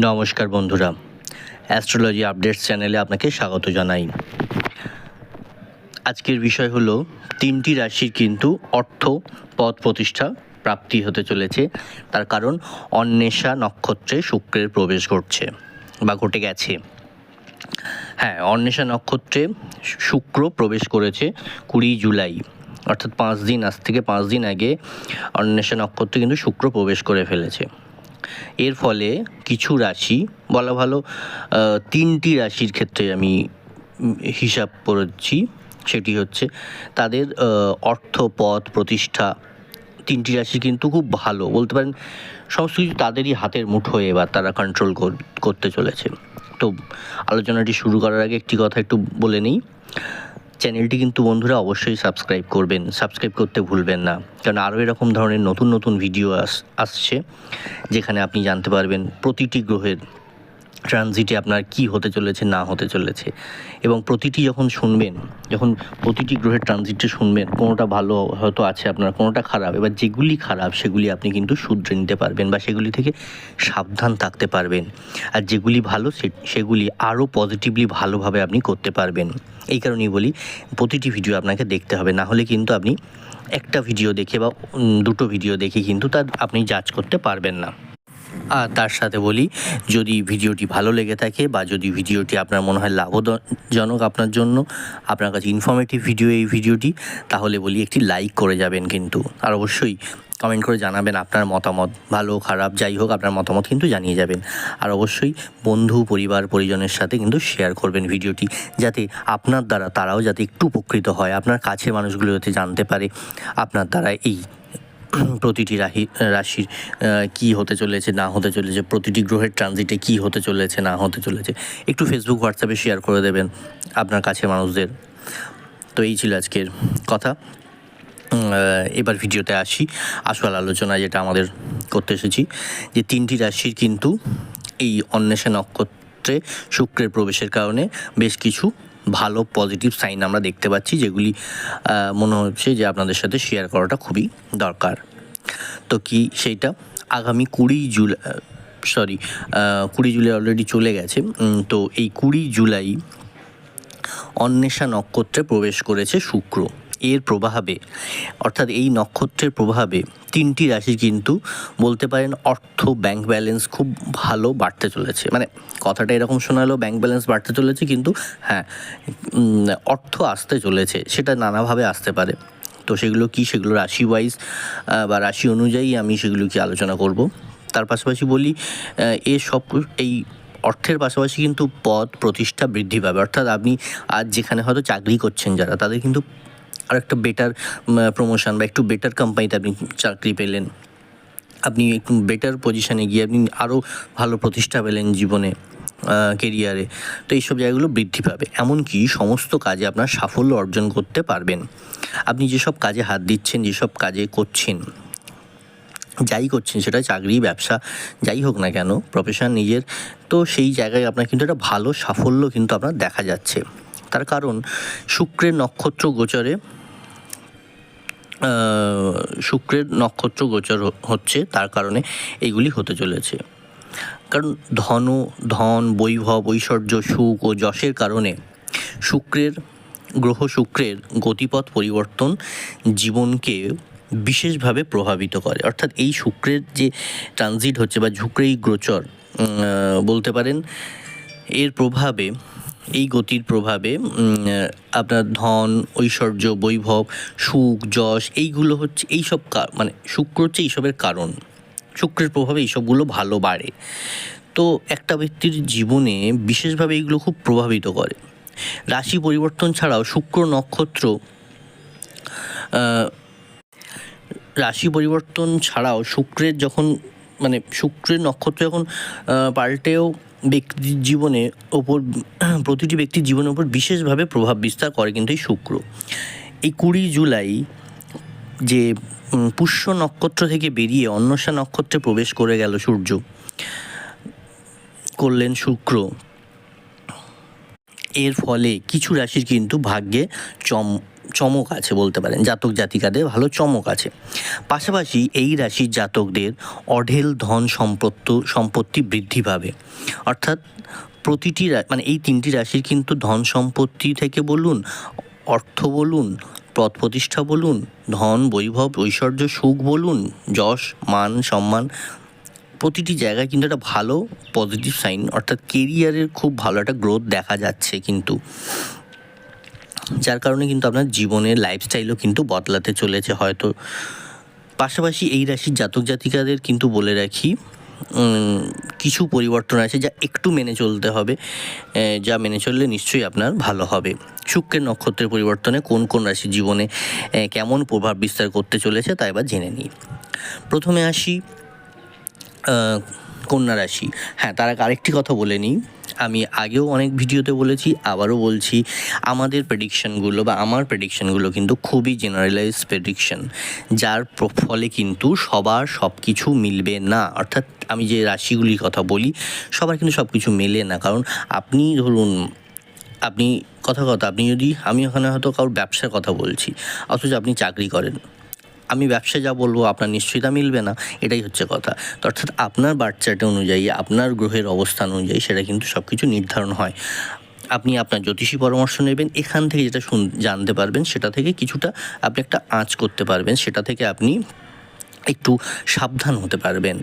নমস্কার বন্ধুরা astrology updates চ্যানেলে আপনাকে স্বাগত জানাই। আজকের বিষয় হলো, তিনটি রাশির কিন্তু অর্থ পদ প্রতিষ্ঠা প্রাপ্তি হতে চলেছে, তার কারণ অন্বেষা নক্ষত্রে শুক্রের প্রবেশ ঘটছে বা ঘটে গেছে। হ্যাঁ অন্বেষা নক্ষত্রে শুক্র প্রবেশ করেছে কুড়ি জুলাই, অর্থাৎ পাঁচ দিন আজ থেকে পাঁচ দিন আগে অন্বেষা নক্ষত্রে কিন্তু শুক্র প্রবেশ করে ফেলেছে। এর ফলে কিছু রাশি, বলা ভালো তিনটি রাশির ক্ষেত্রে আমি হিসাব করেছি, সেটি হচ্ছে তাদের অর্থ, পথ, প্রতিষ্ঠা, তিনটি রাশি কিন্তু খুব ভালো, বলতে পারেন সমস্ত কিছু তাদেরই হাতের মুঠোয় এবার তারা কন্ট্রোল করতে চলেছে। তো আলোচনাটি শুরু করার আগে একটি কথা একটু বলে নিই। চ্যানেলটি কিন্তু বন্ধুরা অবশ্যই সাবস্ক্রাইব করবেন। সাবস্ক্রাইব করতে ভুলবেন না। কারণ আরও এরকম ধরনের নতুন নতুন ভিডিও আস, আসছে, যেখানে আপনি জানতে পারবেন প্রতিটি গ্রহের ট্রানজিটে আপনার কি হতে চলেছে, না হতে চলেছে। এবং প্রতিটি যখন শুনবেন, যখন প্রতিটি গ্রহের ট্রানজিটে শুনবেন, কোনোটা ভালো হয়তো আছে আপনার, কোনোটা খারাপ, এবার যেগুলি খারাপ, সেগুলি আপনি কিন্তু শুধরে নিতে পারবেন বা সেগুলি থেকে সাবধান থাকতে পারবেন। আর যেগুলি ভালো সেগুলি আরও পজিটিভলি ভালোভাবে আপনি করতে পারবেন। এই কারণেই বলি, প্রতিটি ভিডিও আপনাকে দেখতে হবে। না হলে কিন্তু আপনি একটা ভিডিও দেখে বা দুটো ভিডিও দেখে কিন্তু তার, আপনি জাজ করতে পারবেন না। আর তার সাথে বলি, যদি ভিডিওটি ভালো লেগে থাকে বা যদি ভিডিওটি আপনার মনে হয় লাভজনক আপনার জন্য, আপনার কাছে ইনফরমেটিভ ভিডিও এই ভিডিওটি, তাহলে বলি একটি লাইক করে যাবেন কিন্তু। আর অবশ্যই কমেন্ট করে জানাবেন আপনার মতামত, ভালো খারাপ, যাই হোক, আপনার মতামত কিন্তু জানিয়ে যাবেন। আর অবশ্যই বন্ধু, পরিবার, পরিজনের সাথে কিন্তু শেয়ার করবেন ভিডিওটি, যাতে আপনার দ্বারা তারাও যাতে একটু উপকৃত হয়, আপনার কাছের মানুষগুলো যাতে জানতে পারে, আপনার দ্বারা এই প্রতিটি রাশি রাশির কি হতে চলেছে, না হতে চলেছে, প্রতিটি গ্রহের ট্রানজিটে কি হতে চলেছে, না হতে চলেছে, একটু ফেসবুক হোয়াটসঅ্যাপে শেয়ার করে দেবেন আপনার কাছে মানুষদের। তো এই ছিল আজকের কথা। এবার ভিডিওতে আসি আসল আলোচনা যেটা আমাদের করতে এসেছি, যে তিনটি রাশির কিন্তু এই অন্বেষা নক্ষত্রে শুক্রের প্রবেশের কারণে বেশ কিছু ভালো পজিটিভ সাইন আমরা দেখতে পাচ্ছি, যেগুলি মনে হচ্ছে যে আপনাদের সাথে শেয়ার করাটা খুবই দরকার। তো কি সেইটা? আগামী কুড়ি জুলাই সরি কুড়ি জুলাই অলরেডি চলে গেছে। তো এই কুড়ি জুলাই অন্বেষা নক্ষত্রে প্রবেশ করেছে শুক্র। এর প্রভাবে, অর্থাৎ এই নক্ষত্রের প্রভাবে তিনটি রাশি কিন্তু বলতে পারেন অর্থ ব্যাংক ব্যালেন্স খুব ভালো বাড়তে চলেছে। মানে কথাটা এরকম শোনালো ব্যাংক ব্যালেন্স বাড়তে চলেছে কিন্তু হ্যাঁ অর্থ আসতে চলেছে, সেটা নানাভাবে আসতে পারে। তো সেগুলো কি? সেগুলো রাশি ওয়াইজ বা রাশি অনুযায়ী আমি সেগুলো কি আলোচনা করব। তার পাশাপাশি বলি এ সব, এই অর্থের পাশাপাশি কিন্তু পদ, প্রতিষ্ঠা বৃদ্ধি পাবে। অর্থাৎ আপনি আজ যেখানে হয়তো চাকরি করছেন যারা, তাদের কিন্তু আর একটা বেটার প্রমোশন বা একটু বেটার কোম্পানিতে আপনি চাকরি পেলেন। আপনি একটু বেটার পজিশানে গিয়ে আপনি আরও ভালো প্রতিষ্ঠা পেলেন জীবনে কেরিয়ারে তো এইসব জায়গাগুলো বৃদ্ধি পাবে। এমনকি সমস্ত কাজে আপনার সাফল্য অর্জন করতে পারবেন। আপনি যেসব কাজে হাত দিচ্ছেন, যেসব কাজে করছেন, যাই করছেন, সেটা চাকরি, ব্যবসা, যাই হোক না কেন প্রফেশন নিজের, তো সেই জায়গায় আপনার কিন্তু একটা ভালো সাফল্য কিন্তু আপনার দেখা যাচ্ছে। তার কারণ, শুক্রের নক্ষত্র গোচরে শুক্রের নক্ষত্র গোচর হচ্ছে তার কারণে এইগুলি হতে চলেছে। কারণ ধন ধন, বৈভব, ঐশ্বর্য, সুখ ও যশের কারণে শুক্রের, গ্রহ শুক্রের গতিপথ পরিবর্তন জীবনকে বিশেষভাবে প্রভাবিত করে। অর্থাৎ এই শুক্রের যে ট্রানজিট হচ্ছে বা শুক্রের এই গোচর বলতে পারেন, এর প্রভাবে এই গতির প্রভাবে আপনার ধন, ঐশ্বর্য, বৈভব, সুখ, যশ, এইগুলো হচ্ছে, এইসব মানে শুক্র হচ্ছে এইসবের কারণ। শুক্রের প্রভাবে এইসবগুলো ভালো বাড়ে। তো একটা ব্যক্তির জীবনে বিশেষভাবে এইগুলো খুব প্রভাবিত করে। রাশি পরিবর্তন ছাড়াও শুক্র নক্ষত্র রাশি পরিবর্তন ছাড়াও শুক্রের যখন মানে শুক্রের নক্ষত্র যখন পাল্টেও ব্যক্তির জীবনে ওপর, প্রতিটি ব্যক্তির জীবনের উপর বিশেষভাবে প্রভাব বিস্তার করে কিন্তু এই শুক্র। এই কুড়ি জুলাই যে পুষ্য নক্ষত্র থেকে বেরিয়ে অন্বেষা নক্ষত্রে প্রবেশ করে গেল সূর্য। করলেন শুক্র। এর ফলে কিছু রাশির কিন্তু ভাগ্যে চম চমক আছে বলতে পারেন, জাতক জাতিকাদের ভালো চমক আছে। পাশাপাশি এই রাশির জাতকদের অঢেল ধন সম্পত্ত, সম্পত্তি বৃদ্ধি পাবে। অর্থাৎ প্রতিটি মানে এই তিনটি রাশির কিন্তু ধন সম্পত্তি থেকে বলুন, অর্থ বলুন, পথ প্রতিষ্ঠা বলুন, ধন, বৈভব, ঐশ্বর্য, সুখ বলুন, যশ, মান, সম্মান, প্রতিটি জায়গায় কিন্তু একটা ভালো পজিটিভ সাইন অর্থাৎ কেরিয়ারের খুব ভালো একটা গ্রোথ দেখা যাচ্ছে কিন্তু। যার কারণে কিন্তু আপনার জীবনের লাইফস্টাইলও কিন্তু বদলাতে চলেছে। হয়তো পাশাপাশি এই রাশির জাতক জাতিকাদের কিন্তু বলে রাখি কিছু পরিবর্তন আছে যা একটু মেনে চলতে হবে যা মেনে চললে নিশ্চয়ই আপনার ভালো হবে। শুক্রের নক্ষত্রের পরিবর্তনে কোন কোন রাশির জীবনে কেমন প্রভাব বিস্তার করতে চলেছে তা এবার জেনে নিই। প্রথমে আসি কন্যা রাশি। হ্যাঁ তার আরেকটি কথা বলে নিই। আমি আগেও অনেক ভিডিওতে বলেছি, আবারও বলছি, আমাদের প্রেডিকশনগুলো বা আমার প্রেডিকশনগুলো কিন্তু খুবই জেনারেলাইজ প্রেডিকশন যার ফলে কিন্তু সবার সব কিছু মিলবে না। অর্থাৎ আমি যে রাশিগুলির কথা বলি, সবার কিন্তু সব কিছু মেলে না। কারণ আপনি ধরুন, আপনি, কথা কথা, আপনি যদি, আমি ওখানে হয়তো কারোর ব্যবসার কথা বলছি, অথচ আপনি চাকরি করেন আমি ব্যবসা যা বলব, আপনার নিশ্চয়ই তা মিলবে না। এটাই হচ্ছে কথা। তো অর্থাৎ আপনার বাচ্চাটা অনুযায়ী, আপনার গ্রহের অবস্থান অনুযায়ী সেটা কিন্তু সব কিছু নির্ধারণ হয়। আপনি আপনার জ্যোতিষী পরামর্শ নেবেন, এখান থেকে যেটা শুন, জানতে পারবেন সেটা থেকে কিছুটা আপনি একটা আঁচ করতে পারবেন, সেটা থেকে আপনি একটু সাবধান হতে পারবেন।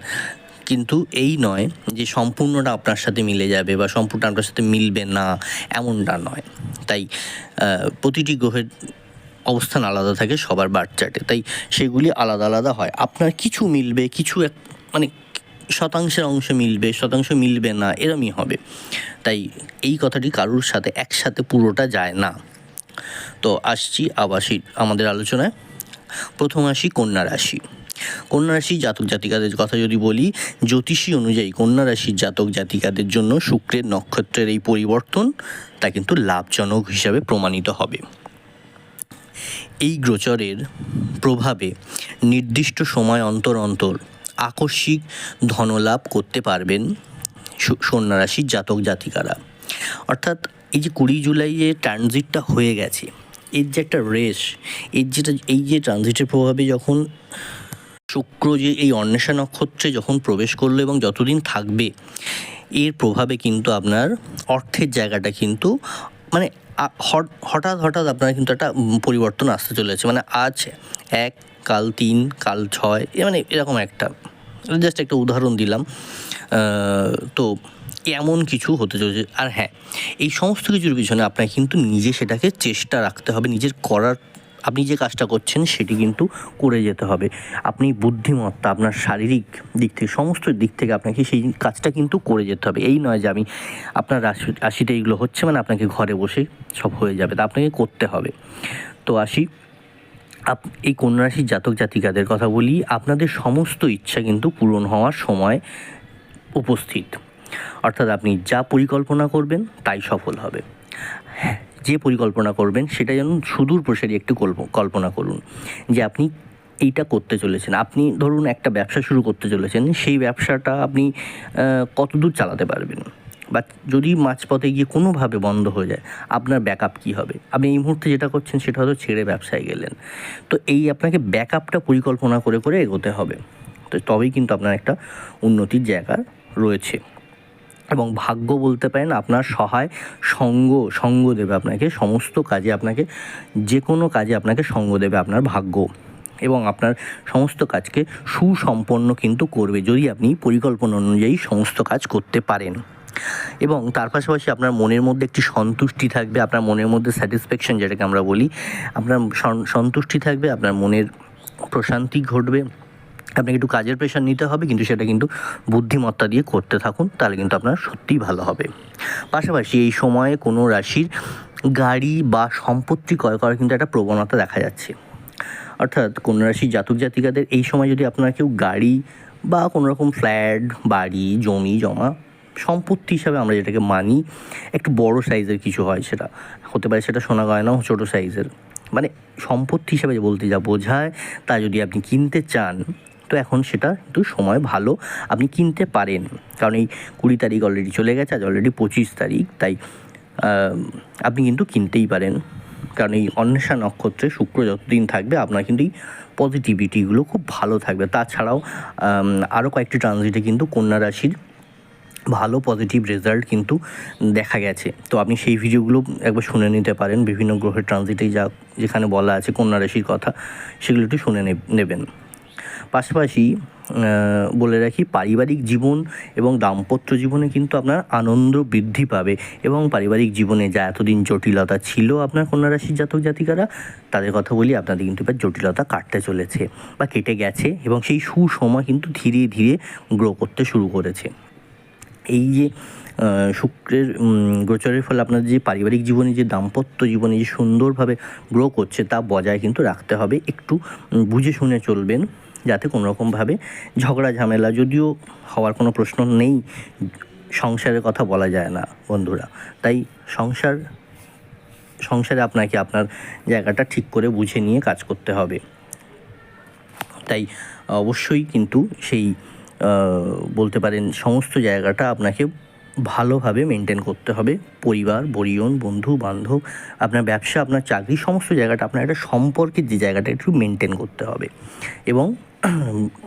কিন্তু এই নয় যে সম্পূর্ণটা আপনার সাথে মিলে যাবে বা সম্পূর্ণ আপনার সাথে মিলবে না, এমনটা নয়। তাই প্রতিটি গ্রহের অবস্থান আলাদা থাকে সবার বার্থ চার্টে তাই সেগুলি আলাদা আলাদা হয়। আপনার কিছু মিলবে, কিছু এক মানে শতাংশের অংশ মিলবে, শতাংশ মিলবে না, এরমই হবে। তাই এই কথাটি কারুর সাথে, একসাথে পুরোটা যায় না। তো আসছি আবাসী আমাদের আলোচনায়। প্রথম আসি কন্যা রাশি। কন্যা রাশি জাতক জাতিকাদের কথা যদি বলি, জ্যোতিষী অনুযায়ী কন্যা রাশির জাতক জাতিকাদের জন্য শুক্রের নক্ষত্রের এই পরিবর্তন তা কিন্তু লাভজনক হিসাবে প্রমাণিত হবে। এই গোচরের প্রভাবে নির্দিষ্ট সময় অন্তর অন্তর আকস্মিক ধনলাভ করতে পারবেন সু- কন্যা জাতক জাতিকারা। অর্থাৎ এই যে কুড়ি জুলাই যে ট্রানজিটটা হয়ে গেছে, এর যে একটা রেস এর যেটা, এই যে ট্রানজিটের প্রভাবে যখন শুক্র যে এই অন্বেষা নক্ষত্রে যখন প্রবেশ করল এবং যতদিন থাকবে, এর প্রভাবে কিন্তু আপনার অর্থের জায়গাটা কিন্তু মানে হঠাৎ হঠাৎ আপনার কিন্তু একটা পরিবর্তন আসতে চলেছে। মানে আজ এক, কাল তিন, কাল ছয়, এ মানে এরকম একটা। জাস্ট একটা উদাহরণ দিলাম। তো এমন কিছু হতে চলেছে। আর হ্যাঁ এই সমস্ত কিছুর পিছনে আপনাকে কিন্তু নিজে সেটাকে চেষ্টা রাখতে হবে, নিজের করার আপনি যে কাজটা করছেন সেটি কিন্তু করে যেতে হবে। আপনি বুদ্ধিমত্তা, আপনার শারীরিক দিক থেকে, সমস্ত দিক থেকে আপনাকে সেই কাজটা কিন্তু করে যেতে হবে। এই নয় যে আমি আপনার রাশি, রাশিতে এইগুলো হচ্ছে মানে আপনাকে ঘরে বসে সব হয়ে যাবে, তা আপনাকে করতে হবে। তো আসি, আপ, এই কন্যা রাশির জাতক জাতিকাদের কথা বলি, আপনাদের সমস্ত ইচ্ছা কিন্তু পূরণ হওয়ার সময় উপস্থিত। অর্থাৎ আপনি যা পরিকল্পনা করবেন তাই সফল হবে। যে পরিকল্পনা করবেন, সেটা যেন সুদূর প্রসারী একটু কল্প- কল্পনা করুন যে আপনি এইটা করতে চলেছেন। আপনি ধরুন একটা ব্যবসা শুরু করতে চলেছেন, সেই ব্যবসাটা আপনি কতদূর চালাতে পারবেন? বা যদি মাঝপথে গিয়ে কোনোভাবে বন্ধ হয়ে যায়, আপনার ব্যাকআপ কী হবে? আপনি এই মুহূর্তে যেটা করছেন, সেটা হয়তো ছেড়ে ব্যবসায় গেলেন। তো এই আপনাকে ব্যাকআপটা পরিকল্পনা করে করে এগোতে হবে। তো তবেই কিন্তু আপনার একটা উন্নতির জায়গা রয়েছে। এবং ভাগ্য বলতে পারেন আপনার সহায়, সঙ্গ সঙ্গ দেবে আপনাকে, সমস্ত কাজে আপনাকে যে কোনো কাজে আপনাকে সঙ্গ দেবে আপনার ভাগ্য। এবং আপনার সমস্ত কাজকে সুসম্পন্ন কিন্তু করবে যদি আপনি পরিকল্পনা অনুযায়ী সমস্ত কাজ করতে পারেন। এবং তার পাশাপাশি আপনার মনের মধ্যে একটি সন্তুষ্টি থাকবে, আপনার মনের মধ্যে স্যাটিসফ্যাকশন যেটাকে আমরা বলি, আপনার সন্তুষ্টি থাকবে, আপনার মনের প্রশান্তি ঘটবে। আপনাকে একটু কাজের প্রেশার নিতে হবে, কিন্তু সেটা কিন্তু বুদ্ধিমত্তা দিয়ে করতে থাকুন, তাহলে কিন্তু আপনার সত্যিই ভালো হবে। পাশাপাশি এই সময়ে কোনো রাশির গাড়ি বা সম্পত্তি ক্রয় করার কিন্তু একটা প্রবণতা দেখা যাচ্ছে। অর্থাৎ কোনো রাশির জাতক জাতিকাদের এই সময় যদি আপনার কেউ গাড়ি বা কোনো রকম ফ্ল্যাট বাড়ি, জমি, জমা সম্পত্তি হিসাবে আমরা যেটাকে মানি, একটু বড় সাইজের কিছু হয় সেটা, হতে পারে সেটা সোনা গয়নাও ছোটো সাইজের মানে সম্পত্তি হিসাবে বলতে যা বোঝায়, তা যদি আপনি কিনতে চান তো এখন সেটা কিন্তু সময় ভালো আপনি কিনতে পারেন। কারণ এই কুড়ি তারিখ অলরেডি চলে গেছে, আজ অলরেডি পঁচিশ তারিখ, তাই আপনি কিন্তু কিনতেই পারেন। কারণ এই অন্বেষা নক্ষত্রে শুক্র যতদিন থাকবে, আপনার কিন্তু এই পজিটিভিটিগুলো খুব ভালো থাকবে। তাছাড়াও আরও কয়েকটি ট্রানজিটে কিন্তু কন্যা রাশির ভালো পজিটিভ রেজাল্ট কিন্তু দেখা গেছে। তো আপনি সেই ভিডিওগুলো একবার শুনে নিতে পারেন। বিভিন্ন গ্রহের ট্রানজিটেই যা যেখানে বলা আছে কন্যা রাশির কথা, সেগুলো একটু শুনে নেবেন। পাশাপাশি বলে রাখি পারিবারিক জীবন এবং দাম্পত্য জীবনে কিন্তু আপনার আনন্দ বৃদ্ধি পাবে এবং পারিবারিক জীবনে যা এতদিন জটিলতা ছিল আপনার কন্যা রাশির জাতক জাতিকারা, তাদের কথা বলি আপনাদের কিন্তু এবার জটিলতা কাটতে চলেছে বা কেটে গেছে এবং সেই সুসময় কিন্তু ধীরে ধীরে গ্রো করতে শুরু করেছে। এই যে শুক্রের গোচরের ফলে আপনাদের যে পারিবারিক জীবনে যে দাম্পত্য জীবনে যে সুন্দরভাবে গ্রো করছে তা বজায় কিন্তু রাখতে হবে। একটু বুঝে শুনে চলবেন। যাতে কোনো রকমভাবে ঝগড়া, ঝামেলা যদিও হওয়ার কোনো প্রশ্ন নেই, সংসারের কথা বলা যায় না বন্ধুরা। তাই সংসার, সংসারে আপনাকে আপনার জায়গাটা ঠিক করে বুঝে নিয়ে কাজ করতে হবে। তাই অবশ্যই কিন্তু সেই বলতে পারেন সমস্ত জায়গাটা আপনাকে ভালোভাবে মেনটেন করতে হবে। পরিবার, পরিজন, বন্ধু, বান্ধব, আপনার ব্যবসা, আপনার চাকরি, সমস্ত জায়গাটা, আপনার একটা সম্পর্কের যে জায়গাটা একটু মেনটেন করতে হবে। এবং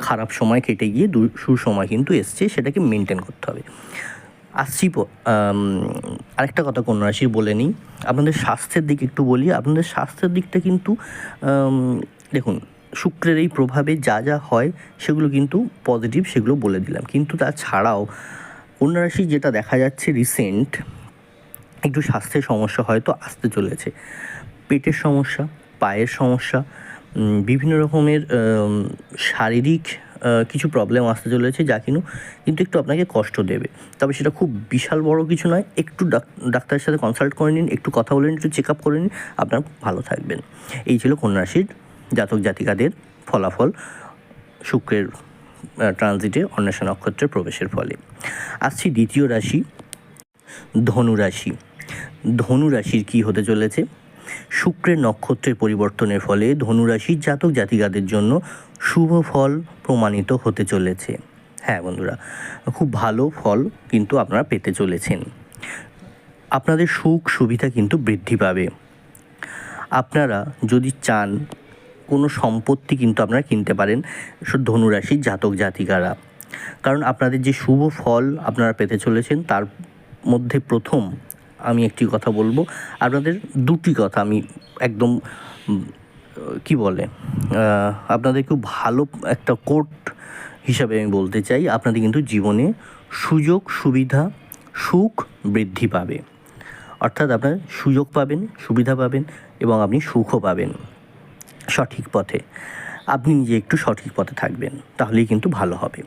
খারাপ সময় কেটে গিয়ে দু, সুসময় কিন্তু এসছে, সেটাকে মেনটেন করতে হবে। আসছি আরেকটা কথা কন্যা রাশির বলে নিই। আপনাদের স্বাস্থ্যের দিক একটু বলি, আপনাদের স্বাস্থ্যের দিকটা কিন্তু দেখুন, শুক্রের এই প্রভাবে যা যা হয়, সেগুলো কিন্তু পজিটিভ সেগুলো বলে দিলাম। কিন্তু তাছাড়াও কন্যা রাশি যেটা দেখা যাচ্ছে রিসেন্ট একটু স্বাস্থ্যের সমস্যা হয়তো আসতে চলেছে। পেটের সমস্যা, পায়ের সমস্যা বিভিন্ন রকমের শারীরিক কিছু প্রবলেম আসতে চলেছে যা কিন্তু কিন্তু একটু আপনাকে কষ্ট দেবে। তবে সেটা খুব বিশাল বড় কিছু নয়, একটু ডাক- ডাক্তারের সাথে কনসাল্ট করে নিন, একটু কথা বলে নিন, একটু চেক আপ করে নিন, আপনার ভালো থাকবেন। এই ছিল কন্যা রাশির জাতক জাতিকাদের ফলাফল শুক্রের ট্রানজিটে অন্বেষণ নক্ষত্রের প্রবেশের ফলে। আসছি দ্বিতীয় রাশি, ধনু রাশি। ধনু রাশির কী হতে চলেছে? শুক্রের নক্ষত্রের পরিবর্তনের ফলে ধনুরাশির জাতক জাতিকাদের জন্য শুভ ফল প্রমাণিত হতে চলেছে। হ্যাঁ বন্ধুরা, খুব ভালো ফল কিন্তু আপনারা পেতে চলেছেন। আপনাদের সুখ সুবিধা কিন্তু বৃদ্ধি পাবে। আপনারা যদি চান, কোনো সম্পত্তি কিন্তু আপনারা কিনতে পারেন ধনুরাশির জাতক জাতিকারা। কারণ আপনাদের যে শুভ ফল আপনারা পেতে চলেছেন, তার মধ্যে প্রথম আমি একটি কথা বলব। আপনাদের দুটি কথা আমি একদম কি বলে আপনাদের খুব ভালো একটা কোট হিসাবে আমি বলতে চাই। আপনাদের কিন্তু জীবনে সুযোগ, সুবিধা, সুখ বৃদ্ধি পাবে। অর্থাৎ আপনার সুযোগ পাবেন, সুবিধা পাবেন এবং আপনি সুখও পাবেন সঠিক পথে। আপনি নিজে একটু সঠিক পথে থাকবেন, তাহলেই কিন্তু ভালো হবে।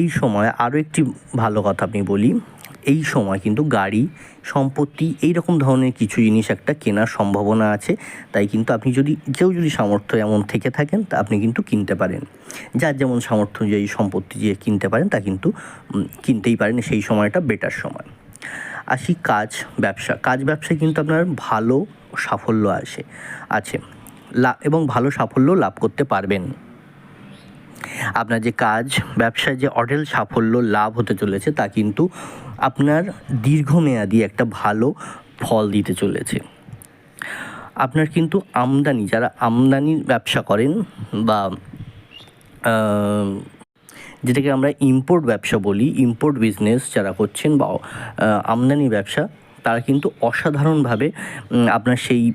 এই সময় আরও একটি ভালো কথা আপনি বলি এই সময় কিন্তু গাড়ি, সম্পত্তি এই রকম ধরনের কিছু জিনিস একটা কেনার সম্ভাবনা আছে। তাই কিন্তু আপনি যদি, কেউ যদি সামর্থ্য এমন থেকে থাকেন, তা আপনি কিন্তু কিনতে পারেন। যার যেমন সামর্থ্য অনুযায়ী সম্পত্তি যে কিনতে পারেন, তা কিন্তু কিনতেই পারেন সেই সময়টা বেটার সময়। আসি কাজ, ব্যবসা। কাজ, ব্যবসায় কিন্তু আপনার ভালো সাফল্য আসে, আছে। এবং ভালো সাফল্য লাভ করতে পারবেন। আপনার যে কাজ, ব্যবসায় যে অডেল সাফল্য লাভ হতে চলেছে, তা কিন্তু আপনার দীর্ঘমেয়াদী একটা ভালো ফল দিতে চলেছে। আপনার কিন্তু আমদানি, যারা আমদানির ব্যবসা করেন বা যেটাকে আমরা ইম্পোর্ট ব্যবসা বলি ইম্পোর্ট বিজনেস যারা করছেন বা আমদানি ব্যবসা তারা কিন্তু অসাধারণভাবে আপনার সেই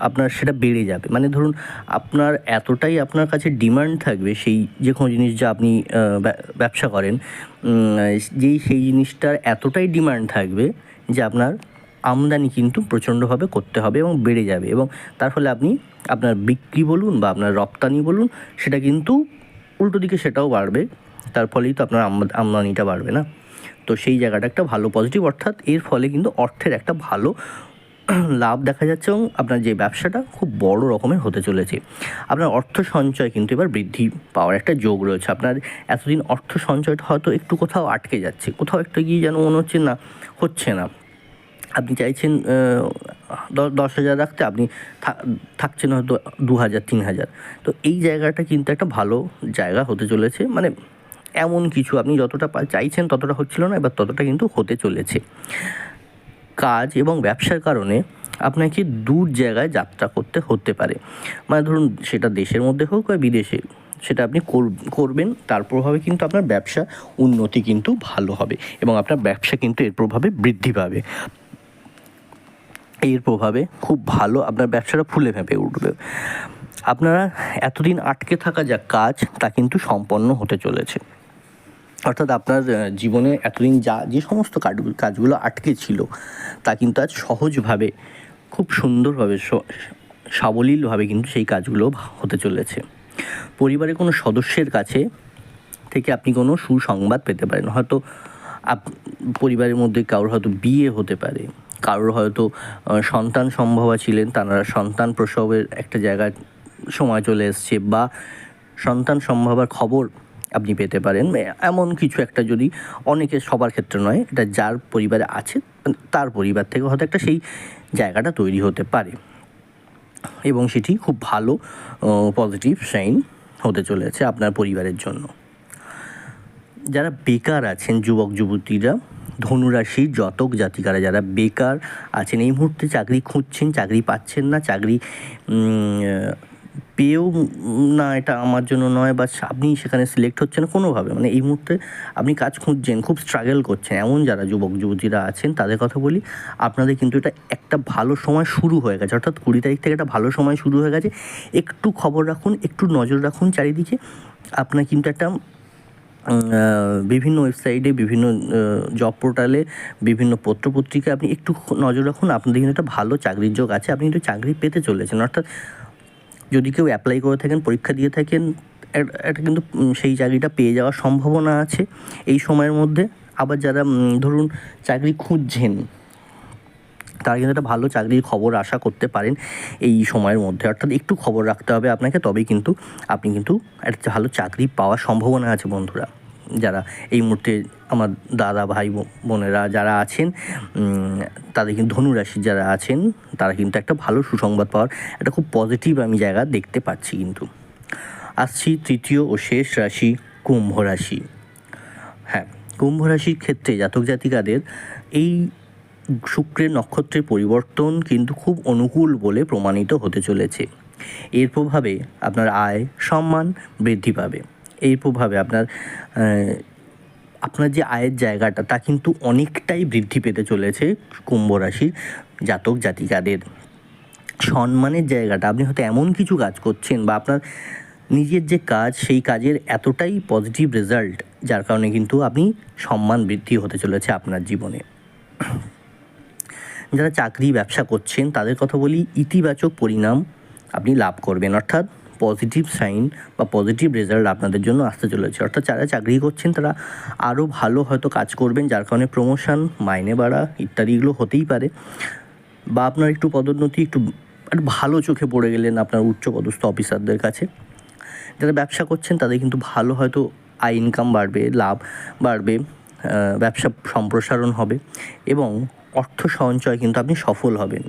আপনার সেটা বেড়ে যাবে। মানে ধরুন, আপনার এতটাই আপনার কাছে ডিমান্ড থাকবে সেই যে কোনো জিনিস যা আপনি ব্যবসা করেন যেই, সেই জিনিসটার এতটাই ডিমান্ড থাকবে যে আপনার আমদানি কিন্তু প্রচণ্ডভাবে করতে হবে এবং বেড়ে যাবে এবং তার ফলে আপনি আপনার বিক্রি বলুন বা আপনার রপ্তানি বলুন, সেটা কিন্তু উল্টো দিকে সেটাও বাড়বে, তার ফলেই তো আপনার আমদ- আমদানিটা বাড়বে না। তো সেই জায়গাটা একটা ভালো পজিটিভ অর্থাৎ এর ফলে কিন্তু অর্থের একটা ভালো লাভ দেখা যাচ্ছে এবং আপনার যে ব্যবসাটা খুব বড় রকমের হতে চলেছে। আপনার অর্থ সঞ্চয় কিন্তু এবার বৃদ্ধি পাওয়ার একটা যোগ রয়েছে। আপনার এতদিন অর্থ সঞ্চয়টা হয়তো একটু কোথাও আটকে যাচ্ছে, কোথাও একটা গিয়ে যেন মনে হচ্ছে না হচ্ছে না। আপনি চাইছেন দশ হাজার রাখতে, আপনি থাকছেন হয়তো দু হাজার, তিন হাজার। তো এই জায়গাটা কিন্তু একটা ভালো জায়গা হতে চলেছে। মানে এমন কিছু। আপনি যতটা চাইছেন ততটা হচ্ছিল না, এবার ততটা কিন্তু হতে চলেছে। কাজ এবং ব্যবসার কারণে আপনাকে দূর জায়গায় যাত্রা করতে হতে পারে। মানে ধরুন, সেটা দেশের মধ্যে হোক বা বিদেশে, সেটা আপনি কর- করবেন, তার প্রভাবে কিন্তু আপনার ব্যবসা উন্নতি কিন্তু ভালো হবে এবং আপনার ব্যবসা কিন্তু এর প্রভাবে বৃদ্ধি পাবে। এর প্রভাবে খুব ভালো আপনার ব্যবসাটা ফুলে ফেঁপে উঠবে। আপনারা এতদিন আটকে থাকা যা কাজ, তা কিন্তু সম্পন্ন হতে চলেছে। অর্থাৎ আপনার জীবনে এতদিন যা, যে সমস্ত কাজগুলো কাজগুলো আটকে ছিল, তা কিন্তু আজ সহজভাবে, খুব সুন্দরভাবে সাবলীলভাবে কিন্তু সেই কাজগুলো হতে চলেছে। পরিবারের কোনো সদস্যের কাছে থেকে আপনি কোনো সুসংবাদ পেতে পারেন। হয়তো আপ, পরিবারের মধ্যে কারোর হয়তো বিয়ে হতে পারে, কারোর হয়তো সন্তান সম্ভবা ছিলেন, তারা সন্তান প্রসবের একটা জায়গায় সময় চলে এসছে বা সন্তান সম্ভবার খবর আপনি পেতে পারেন। এমন কিছু একটা যদি অনেকের সবার ক্ষেত্রে নয়, এটা যার পরিবারে আছে তার পরিবার থেকে হয়তো একটা সেই জায়গাটা তৈরি হতে পারে। এবং সেটি খুব ভালো পজিটিভ সাইন হতে চলেছে আপনার পরিবারের জন্য। যারা বেকার আছেন যুবক, যুবতীরা, ধনুরাশি জাতক, জাতিকারা যারা বেকার আছেন, এই মুহূর্তে চাকরি খুঁজছেন, চাকরি পাচ্ছেন না, চাকরি পেয়েও না এটা আমার জন্য নয় বা আপনি সেখানে সিলেক্ট হচ্ছেন কোনোভাবে। মানে এই মুহূর্তে আপনি কাজ খুঁজছেন, খুব স্ট্রাগল করছেন। এমন যারা যুবক, যুবতীরা আছেন, তাদের কথা বলি, আপনাদের কিন্তু এটা একটা ভালো সময় শুরু হয়ে গেছে। অর্থাৎ কুড়ি তারিখ থেকে একটা ভালো সময় শুরু হয়ে গেছে। একটু খবর রাখুন, একটু নজর রাখুন চারিদিকে। আপনার কিন্তু একটা বিভিন্ন ওয়েবসাইটে বিভিন্ন জব পোর্টালে বিভিন্ন পত্রপত্রিকায় আপনি একটু নজর রাখুন। আপনাদের কিন্তু একটা ভালো চাকরির যোগ আছে। আপনি কিন্তু চাকরি পেতে চলেছেন। অর্থাৎ যদি কেউ অ্যাপ্লাই করে থাকেন, পরীক্ষা দিয়ে থাকেন এটা কিন্তু সেই চাকরিটা পেয়ে যাওয়ার সম্ভাবনা আছে। এই সময়ের মধ্যে আবার যারা ধরুন চাকরি খুঁজছেন, তারা কিন্তু একটা ভালো চাকরির খবর আশা করতে পারেন এই সময়ের মধ্যে। অর্থাৎ একটু খবর রাখতে হবে আপনাকে, তবেই কিন্তু আপনি কিন্তু একটা ভালো চাকরি পাওয়ার সম্ভাবনা আছে বন্ধুরা, যারা এই মুহূর্তে আমার দাদা, ভাই বোনেরা যারা আছেন তাদের কিন্তু ধনুরাশি যারা আছেন, তারা কিন্তু একটা ভালো সুসংবাদ পাওয়ার একটা খুব পজিটিভ আমি জায়গা দেখতে পাচ্ছি কিন্তু। আসছি তৃতীয় ও শেষ রাশি, কুম্ভ রাশি। হ্যাঁ কুম্ভ রাশির ক্ষেত্রে জাতক জাতিকাদের এই শুক্রের নক্ষত্রের পরিবর্তন কিন্তু খুব অনুকূল বলে প্রমাণিত হতে চলেছে। এর প্রভাবে আপনার আয়, সম্মান বৃদ্ধি পাবে। এই প্রভাবে আপনার আপনার যে আয়ের জায়গাটা, তা কিন্তু অনেকটাই বৃদ্ধি পেতে চলেছে কুম্ভ রাশির জাতক জাতিকাদের। সম্মানের জায়গাটা, আপনি হয়তো এমন কিছু কাজ করছেন বা আপনার নিজের যে কাজ, সেই কাজের এতটাই পজিটিভ রেজাল্ট যার কারণে কিন্তু আপনি সম্মান বৃদ্ধি হতে চলেছে আপনার জীবনে। যারা চাকরি, ব্যবসা করছেন, তাদের কথা বলি, ইতিবাচক পরিণাম আপনি লাভ করবেন। অর্থাৎ পজিটিভ সাইন বা পজিটিভ রেজাল্ট আপনাদের জন্য আসতে চলেছে। অর্থাৎ যারা চাকরি করছেন, তারা আরও ভালো হয়তো কাজ করবেন, যার কারণে প্রমোশন মাইনে বাড়া ইত্যাদিগুলো হতেই পারে। বা আপনার একটু পদোন্নতি, একটু একটু ভালো চোখে পড়ে গেলেন আপনার উচ্চপদস্থ অফিসারদের কাছে। যারা ব্যবসা করছেন, তাদের কিন্তু ভালো হয়তো আয় ইনকাম বাড়বে, লাভ বাড়বে ব্যবসা সম্প্রসারণ হবে এবং অর্থ সঞ্চয় কিন্তু আপনি সফল হবেন।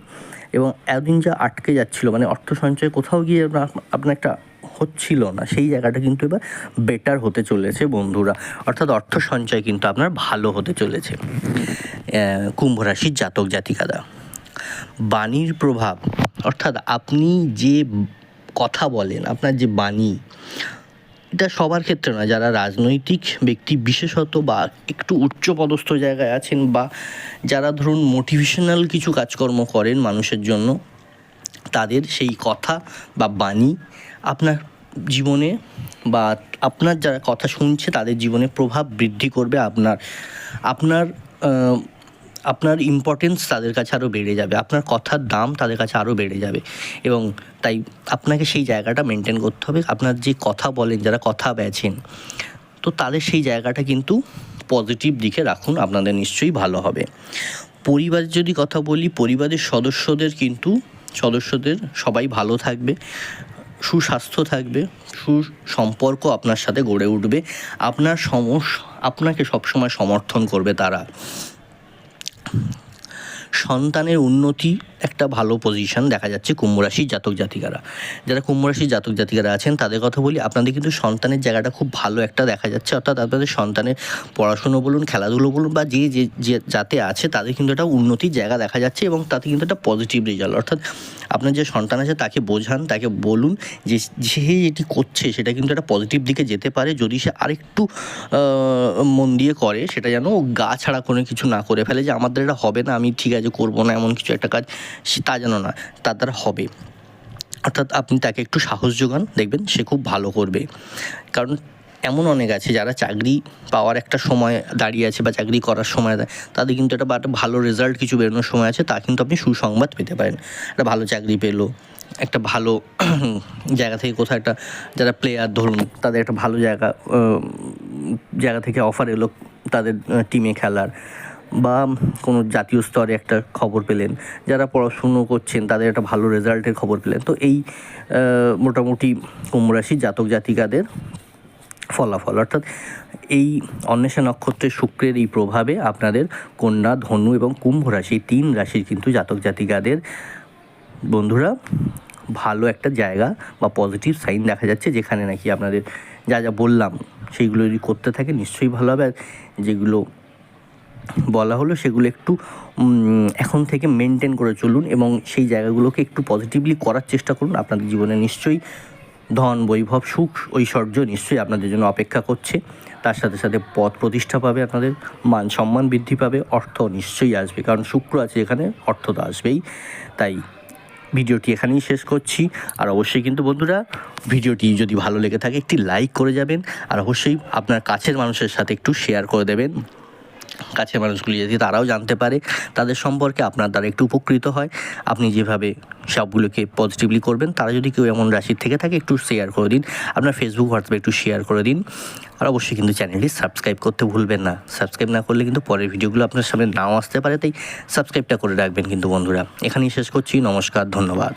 এবং এতদিন যা আটকে যাচ্ছিল মানে অর্থ সঞ্চয় কোথাও গিয়ে আপনার- একটা হচ্ছিল না, সেই জায়গাটা কিন্তু এবার বেটার হতে চলেছে বন্ধুরা। অর্থাৎ অর্থ সঞ্চয় কিন্তু আপনার ভালো হতে চলেছে। কুম্ভ রাশির জাতক জাতিকাদা বাণীর প্রভাব, অর্থাৎ আপনি যে কথা বলেন, আপনার যে বাণী এটা সবার ক্ষেত্রে নয়, যারা রাজনৈতিক ব্যক্তি, বিশেষত বা একটু উচ্চপদস্থ জায়গায় আছেন বা যারা ধরুন মোটিভেশনাল কিছু কাজকর্ম করেন মানুষের জন্য, তাদের সেই কথা বা বাণী আপনার জীবনে বা আপনার যারা কথা শুনছে, তাদের জীবনে প্রভাব বৃদ্ধি করবে। আপনার আপনার আপনার ইম্পর্টেন্স তাদের কাছে আরও বেড়ে যাবে, আপনার কথার দাম তাদের কাছে আরও বেড়ে যাবে এবং তাই আপনাকে সেই জায়গাটা মেনটেন করতে হবে। আপনার যে কথা বলেন, যারা কথা বেছেন, তো তাদের সেই জায়গাটা কিন্তু পজিটিভ দিকে রাখুন, আপনাদের নিশ্চয়ই ভালো হবে। পরিবারের যদি কথা বলি, পরিবারের সদস্যদের কিন্তু, সদস্যদের সবাই ভালো থাকবে, সুস্বাস্থ্য থাকবে, সুসম্পর্ক আপনার সাথে গড়ে উঠবে, আপনার সমস, আপনাকে সবসময় সমর্থন করবে তারা। সন্তানের উন্নতি একটা ভালো পজিশন দেখা যাচ্ছে কুম্ভ রাশির জাতক জাতিকারা। যারা কুম্ভ রাশির জাতক জাতিকারা আছেন, তাদের কথা বলি, আপনাদের কিন্তু সন্তানের জায়গাটা খুব ভালো একটা দেখা যাচ্ছে। অর্থাৎ আপনাদের সন্তানের পড়াশুনো বলুন, খেলাধুলো বলুন, বা যে যে যাতে আছে, তাদের কিন্তু একটা উন্নতির জায়গা দেখা যাচ্ছে এবং তাতে কিন্তু একটা পজিটিভ রেজাল্ট অর্থাৎ আপনার যে সন্তান আছে, তাকে বোঝান, তাকে বলুন যে, সে যেটি করছে, সেটা কিন্তু একটা পজিটিভ দিকে যেতে পারে। যদি সে আরেকটু মন দিয়ে করে, সেটা যেন গা ছাড়া কোনো কিছু না করে ফেলে যে, আমাদের এটা হবে না, আমি ঠিক আছে, করব না, এমন কিছু একটা কাজ তা যেন না তার দ্বারা হবে। অর্থাৎ আপনি তাকে একটু সাহস যোগান, দেখবেন সে খুব ভালো করবে। কারণ এমন অনেক আছে যারা চাকরি পাওয়ার একটা সময় দাঁড়িয়ে আছে বা চাকরি করার সময় তাদের কিন্তু একটা বা একটা ভালো রেজাল্ট কিছু বেরোনোর সময় আছে, তা কিন্তু আপনি সুসংবাদ পেতে পারেন। একটা ভালো চাকরি পেল, একটা ভালো জায়গা থেকে কোথাও একটা যারা প্লেয়ার ধরুন, তাদের একটা ভালো জায়গা জায়গা থেকে অফার এলো তাদের টিমে খেলার। বা কোনো জাতীয় স্তরে একটা খবর পেলেন, যারা পড়াশুনো করছেন তাদের একটা ভালো রেজাল্টের খবর পেলেন। তো এই মোটামুটি কুম্ভ রাশির জাতক জাতিকাদের ফলাফল। অর্থাৎ এই অন্বেষা নক্ষত্রের শুক্রের এই প্রভাবে আপনাদের কন্যা, ধনু এবং কুম্ভ রাশি তিন রাশির কিন্তু জাতক জাতিকাদের বন্ধুরা ভালো একটা জায়গা বা পজিটিভ সাইন দেখা যাচ্ছে, যেখানে নাকি আপনাদের যা যা বললাম, সেইগুলো যদি করতে থাকে নিশ্চয়ই ভালো হবে। আর যেগুলো বলা হলো সেগুলো একটু এখন থেকে মেনটেন করে চলুন এবং সেই জায়গাগুলোকে একটু পজিটিভলি করার চেষ্টা করুন। আপনাদের জীবনে নিশ্চয়ই ধন, বৈভব, সুখ, ঐশ্বর্য নিশ্চয়ই আপনাদের জন্য অপেক্ষা করছে। তার সাথে সাথে পদ প্রতিষ্ঠা পাবে আপনাদের, মান সম্মান বৃদ্ধি পাবে, অর্থ নিশ্চয়ই আসবে। কারণ শুক্র আছে এখানে, অর্থ তো আসবেই। তাই ভিডিওটি এখানেই শেষ করছি। আর অবশ্যই কিন্তু বন্ধুরা, ভিডিওটি যদি ভালো লেগে থাকে একটি লাইক করে যাবেন। আর অবশ্যই আপনার কাছের মানুষের সাথে একটু শেয়ার করে দেবেন। কাছের মানুষগুলি যদি তারাও জানতে পারে, তাদের সম্পর্কে আপনার দ্বারা একটু উপকৃত হয়। আপনি যেভাবে সবগুলোকে পজিটিভলি করবেন, তারা যদি কেউ এমন রাশির থেকে থাকে, একটু শেয়ার করে দিন। আপনার ফেসবুক হোয়াটসঅ্যাপে একটু শেয়ার করে দিন। আর অবশ্যই কিন্তু চ্যানেলটি সাবস্ক্রাইব করতে ভুলবেন না। সাবস্ক্রাইব না করলে কিন্তু পরের ভিডিওগুলো আপনার সামনে নাও আসতে পারে, তাই সাবস্ক্রাইবটা করে রাখবেন কিন্তু বন্ধুরা। এখানেই শেষ করছি, নমস্কার, ধন্যবাদ।